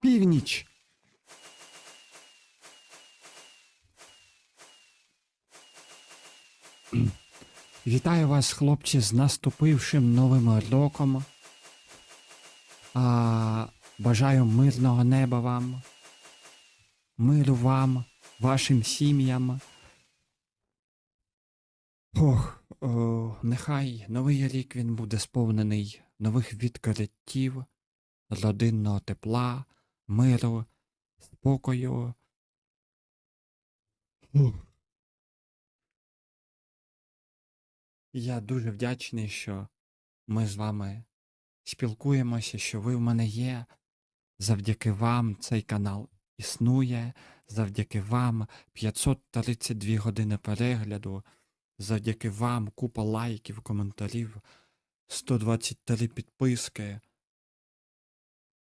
Північ. Вітаю вас, хлопці, з наступившим новим роком. А, бажаю мирного неба вам, миру вам, вашим сім'ям. Ох, о, нехай новий рік він буде сповнений нових відкриттів, родинного тепла, миру, спокою. Я дуже вдячний, що ми з вами спілкуємося, що ви в мене є. Завдяки вам цей канал існує, завдяки вам 532 години перегляду, завдяки вам купа лайків, коментарів, 123 підписки.